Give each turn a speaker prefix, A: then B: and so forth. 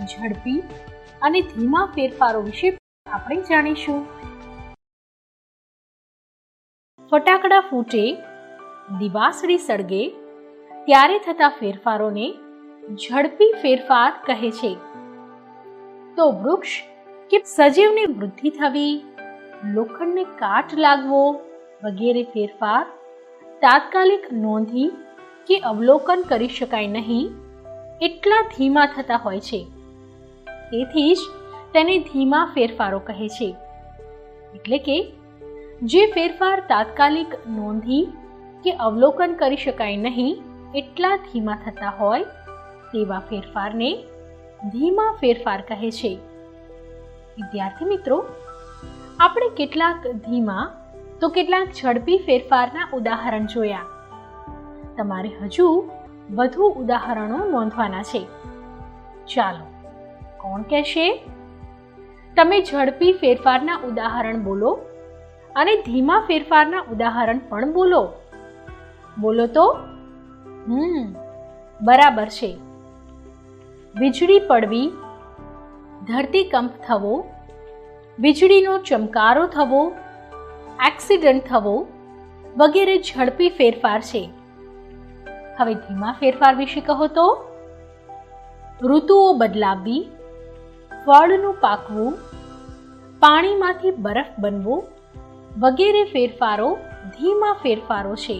A: ઝડપી અને ધીમા ફેરફારો વિશે આપણે જાણીશું. ફટાકડા ફૂટે, દિવાસળી સળગે, ત્યારે થતા ફેરફારોને ઝડપી ફેરફાર કહે છે. તો વૃક્ષ કે સજીવની વૃદ્ધિ થવી, લોખંડને કાટ લાગવો વગેરે ફેરફાર તાત્કાલિક નોંધી કે અવલોકન કરી શકાય નહીં એટલા ધીમા થતા હોય છે. તેથી જ તેને ધીમા ફેરફારો કહે છે. એટલે કે, જે ફેરફાર તાત્કાલિક નોંધી કે અવલોકન કરી શકાય નહીં, એટલા ધીમા થતા હોય, તેવા ફેરફારને ધીમા ફેરફાર કહે છે. વિદ્યાર્થી મિત્રો, આપણે કેટલાક ધીમા તો કેટલાક ઝડપી ફેરફારના ઉદાહરણ જોયા. તમારે હજુ વધુ ઉદાહરણો નોંધવાના છે. ચાલો, કોણ કહેશે? તમે ઝડપી ફેરફારના ઉદાહરણ બોલો અને ધીમા ફેરફારના ઉદાહરણ પણ બોલો. બોલો તો, હમ, બરાબર છે. વીજળી પડવી, ધરતીકંપ થવો, વીજળીનો ચમકારો થવો, એક્સિડન્ટ થવો, વગેરે ઝડપી ફેરફાર છે. હવે ધીમા ફેરફાર વિશે કહો તો. ઋતુઓ બદલાવવી ફળનું પાકવું, પાણીમાંથી બરફ બનવું વગેરે ફેરફારો ધીમા ફેરફારો છે.